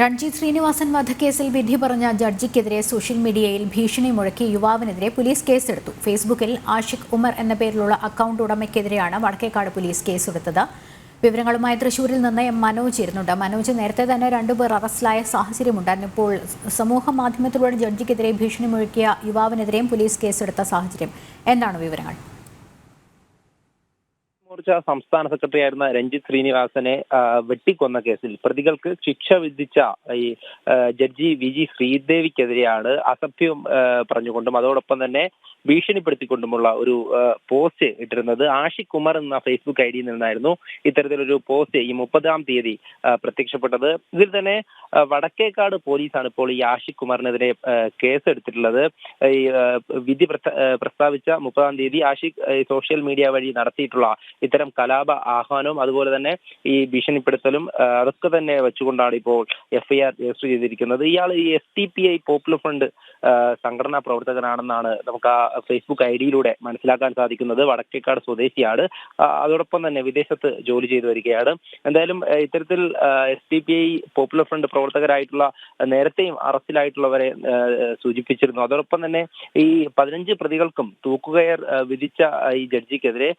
രൺജിത് ശ്രീനിവാസൻ വധക്കേസിൽ വിധി പറഞ്ഞ ജഡ്ജിക്കെതിരെ സോഷ്യൽ മീഡിയയിൽ ഭീഷണി മുഴക്കി യുവാവിനെതിരെ പോലീസ് കേസെടുത്തു. ഫേസ്ബുക്കിൽ ആഷിഖ് ഉമർ എന്ന പേരിലുള്ള അക്കൗണ്ട് ഉടമയ്ക്കെതിരെയാണ് വടക്കേക്കാട് പോലീസ് കേസെടുത്തത്. വിവരങ്ങളുമായി തൃശൂരിൽ നിന്ന് എം മനോജ് ഇരുന്നുണ്ട്. മനോജ് നേരത്തെ തന്നെ രണ്ടുപേർ അറസ്റ്റിലായ സാഹചര്യമുണ്ടായിരുന്നു. ഇപ്പോൾ സമൂഹ മാധ്യമത്തിലൂടെ ജഡ്ജിക്കെതിരെ ഭീഷണി മുഴക്കിയ യുവാവിനെതിരെയും പോലീസ് കേസെടുത്ത സാഹചര്യം. എന്താണ് വിവരങ്ങൾ? മോർച്ച സംസ്ഥാന സെക്രട്ടറി ആയിരുന്ന രഞ്ജിത് ശ്രീനിവാസനെ വെട്ടിക്കൊന്ന കേസിൽ പ്രതികൾക്ക് ശിക്ഷ വിധിച്ച ഈ ജഡ്ജി വി ജി ശ്രീദേവിക്കെതിരെയാണ് അസഭ്യം പറഞ്ഞുകൊണ്ടും അതോടൊപ്പം തന്നെ ഭീഷണിപ്പെടുത്തിക്കൊണ്ടുമുള്ള ഒരു പോസ്റ്റ് ഇട്ടിരുന്നത് ആഷിഖ് കുമാർ എന്ന ഫേസ്ബുക്ക് ഐ ഡിയിൽ നിന്നായിരുന്നു ഇത്തരത്തിലൊരു പോസ്റ്റ് ഈ മുപ്പതാം തീയതി പ്രത്യക്ഷപ്പെട്ടത്. ഇതിൽ തന്നെ വടക്കേക്കാട് പോലീസാണ് ഇപ്പോൾ ഈ ആഷിഖ് കുമാറിനെതിരെ കേസ് എടുത്തിട്ടുള്ളത് ഈ വിധി പ്രസ്താവിച്ച മുപ്പതാം തീയതി ആഷിഖ് സോഷ്യൽ മീഡിയ വഴി നടത്തിയിട്ടുള്ള ഇത്തരം കലാപ ആഹ്വാനവും അതുപോലെ തന്നെ ഈ ഭീഷണിപ്പെടുത്തലും അതൊക്കെ തന്നെ വെച്ചുകൊണ്ടാണ് ഇപ്പോൾ എഫ്ഐആർ രജിസ്റ്റർ ചെയ്തിരിക്കുന്നത്. ഇയാൾ ഈ S T P I popular front സംഘടനാ പ്രവർത്തകനാണെന്നാണ് നമുക്ക് ആ ഫേസ്ബുക്ക് ഐ ഡിയിലൂടെ മനസ്സിലാക്കാൻ സാധിക്കുന്നത്. വടക്കേക്കാട് സ്വദേശിയാണ്. അതോടൊപ്പം തന്നെ വിദേശത്ത് ജോലി ചെയ്തു വരികയാണ്. എന്തായാലും ഇത്തരത്തിൽ S T P I popular front പ്രവർത്തകരായിട്ടുള്ള നേരത്തെയും അറസ്റ്റിലായിട്ടുള്ളവരെ സൂചിപ്പിച്ചിരുന്നു. അതോടൊപ്പം തന്നെ ഈ പതിനഞ്ച് പ്രതികൾക്കും തൂക്കുകയർ വിധിച്ച ഈ ജഡ്ജിക്കെതിരെ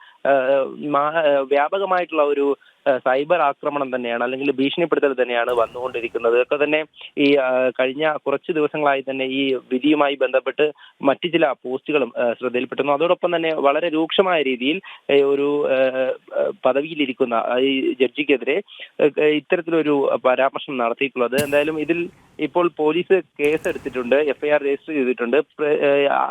വ്യാപകമായിട്ടുള്ള ഒരു സൈബർ ആക്രമണം തന്നെയാണ് അല്ലെങ്കിൽ ഭീഷണിപ്പെടുത്തൽ തന്നെയാണ് വന്നുകൊണ്ടിരിക്കുന്നത്. ഇതൊക്കെ തന്നെ ഈ കഴിഞ്ഞ കുറച്ച് ദിവസങ്ങളായി തന്നെ ഈ വിധിയുമായി ബന്ധപ്പെട്ട് മറ്റു ചില പോസ്റ്റുകളും ശ്രദ്ധയിൽപ്പെട്ടു അതോടൊപ്പം തന്നെ വളരെ രൂക്ഷമായ രീതിയിൽ ഒരു പദവിയിലിരിക്കുന്ന ഈ ജഡ്ജിക്കെതിരെ ഇത്തരത്തിലൊരു പരാമർശം നടത്തിയിട്ടുള്ളത്. എന്തായാലും ഇതിൽ ഇപ്പോൾ പോലീസ് കേസ് എടുത്തിട്ടുണ്ട് എഫ്ഐആർ രജിസ്റ്റർ ചെയ്തിട്ടുണ്ട്.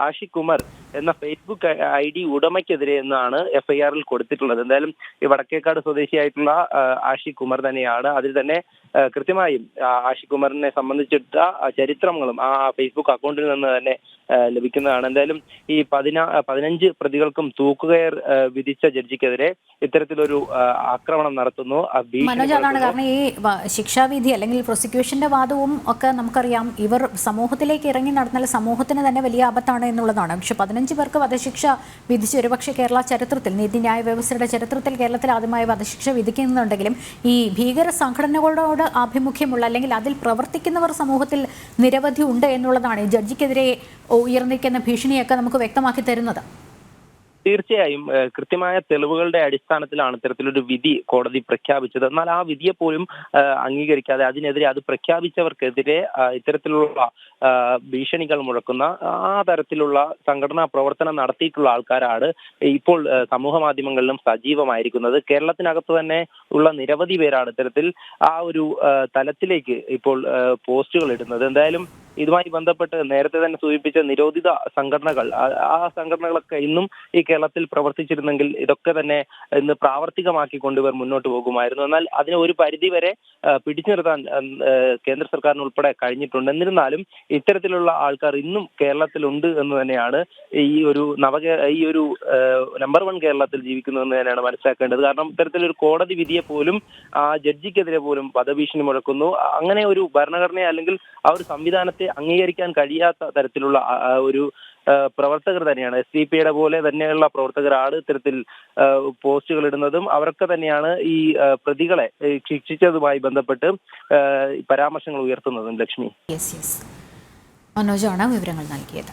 ആഷിഖ് കുമാർ എന്ന ഫേസ്ബുക്ക് ഐ ഡി ഉടമയ്ക്കെതിരെ എന്നാണ് എഫ്ഐആറിൽ കൊടുത്തിട്ടുള്ളത്. എന്തായാലും ഈ വടക്കേക്കാട് സ്വദേശിയായിട്ടുള്ള ആ, ആഷി കുമാർ തന്നെയാണ്. അതിൽ തന്നെ കൃത്യമായും ആഷി കുമാറിനെ സംബന്ധിച്ചിട്ട ചരിത്രങ്ങളും ആ ഫേസ്ബുക്ക് അക്കൗണ്ടിൽ നിന്ന് തന്നെ ലഭിക്കുന്നതാണ്. എന്തായാലും ഈ പതിനാ പതിനഞ്ച് പ്രതികൾക്കും തൂക്കുകയർ വിധിച്ച ജഡ്ജിക്കെതിരെ ഇത്തരത്തിലൊരു ആക്രമണം നടത്തുന്നു. മനോജ് അതാണ് കാരണം ഈ ശിക്ഷാവിധി അല്ലെങ്കിൽ പ്രോസിക്യൂഷന്റെ വാദവും ഒക്കെ നമുക്കറിയാം. ഇവർ സമൂഹത്തിലേക്ക് ഇറങ്ങി നടന്നാൽ സമൂഹത്തിന് തന്നെ വലിയ ആപത്താണ് എന്നുള്ളതാണ്. പക്ഷെ പതിനഞ്ച് പേർക്ക് വധശിക്ഷ വിധിച്ച് ഒരുപക്ഷെ കേരള ചരിത്രത്തിൽ നീതിന്യായ വ്യവസ്ഥയുടെ ചരിത്രത്തിൽ കേരളത്തിൽ ആദ്യമായി വധശിക്ഷ വിധിക്കുന്നുണ്ടെങ്കിലും ഈ ഭീകര സംഘടനകളോട് ആഭിമുഖ്യമുള്ള അല്ലെങ്കിൽ അതിൽ പ്രവർത്തിക്കുന്നവർ സമൂഹത്തിൽ നിരവധി ഉണ്ട് എന്നുള്ളതാണ്. ഈ ജഡ്ജിക്കെതിരെ ഉയർന്നിരിക്കുന്ന ഭീഷണിയൊക്കെ നമുക്ക് വ്യക്തമാക്കി തരുന്നത്. തീർച്ചയായും കൃത്യമായ തെളിവുകളുടെ അടിസ്ഥാനത്തിലാണ് ഇത്തരത്തിലൊരു വിധി കോടതി പ്രഖ്യാപിച്ചത്. എന്നാൽ ആ വിധിയെ പോലും അംഗീകരിക്കാതെ അതിനെതിരെ അത് പ്രഖ്യാപിച്ചവർക്കെതിരെ ഇത്തരത്തിലുള്ള ഭീഷണികൾ മുഴക്കുന്ന ആ തരത്തിലുള്ള സംഘടനാ പ്രവർത്തനം നടത്തിയിട്ടുള്ള ആൾക്കാരാണ് ഇപ്പോൾ സമൂഹ മാധ്യമങ്ങളിലും സജീവമായിരിക്കുന്നത്. കേരളത്തിനകത്ത് തന്നെ ഉള്ള നിരവധി പേരാണ് ഇത്തരത്തിൽ ആ ഒരു തലത്തിലേക്ക് ഇപ്പോൾ പോസ്റ്റുകൾ ഇടുന്നത്. എന്തായാലും ഇതുമായി ബന്ധപ്പെട്ട് നേരത്തെ തന്നെ സൂചിപ്പിച്ച നിരോധിത സംഘടനകൾ ആ- സംഘടനകളൊക്കെ ഇന്നും ഈ കേരളത്തിൽ പ്രവർത്തിച്ചിരുന്നെങ്കിൽ ഇതൊക്കെ തന്നെ ഇന്ന് പ്രാവർത്തികമാക്കി കൊണ്ടുവർ മുന്നോട്ട് പോകുമായിരുന്നു. എന്നാൽ അതിനെ ഒരു പരിധി വരെ പിടിച്ചു നിർത്താൻ കേന്ദ്ര സർക്കാരിന് ഉൾപ്പെടെ കഴിഞ്ഞിട്ടുണ്ട്. എന്നിരുന്നാലും ഇത്തരത്തിലുള്ള ആൾക്കാർ ഇന്നും കേരളത്തിലുണ്ട് എന്ന് തന്നെയാണ് ഈ ഒരു നവകേ ഈ ഒരു നമ്പർ വൺ കേരളത്തിൽ ജീവിക്കുന്നതെന്ന് തന്നെയാണ് മനസ്സിലാക്കേണ്ടത്. കാരണം ഇത്തരത്തിലൊരു കോടതി വിധിയെ പോലും ആ ജഡ്ജിക്കെതിരെ പോലും വധഭീഷണി മുഴക്കുന്നു. അങ്ങനെ ഒരു ഭരണഘടനയെ അല്ലെങ്കിൽ ആ ഒരു സംവിധാനത്തെ അംഗീകരിക്കാൻ കഴിയാത്ത തരത്തിലുള്ള ഒരു പ്രവർത്തകർ തന്നെയാണ്. എസ് ഡി പിയുടെ പോലെ തന്നെയുള്ള പ്രവർത്തകരാണ് ഇത്തരത്തിൽ പോസ്റ്റുകൾ ഇടുന്നതും അവരൊക്കെ തന്നെയാണ് ഈ പ്രതികളെ ശിക്ഷിച്ചതുമായി ബന്ധപ്പെട്ട് പരാമർശങ്ങൾ ഉയർത്തുന്നതും. ലക്ഷ്മി. മനോജാണ് വിവരങ്ങൾ നൽകിയത്.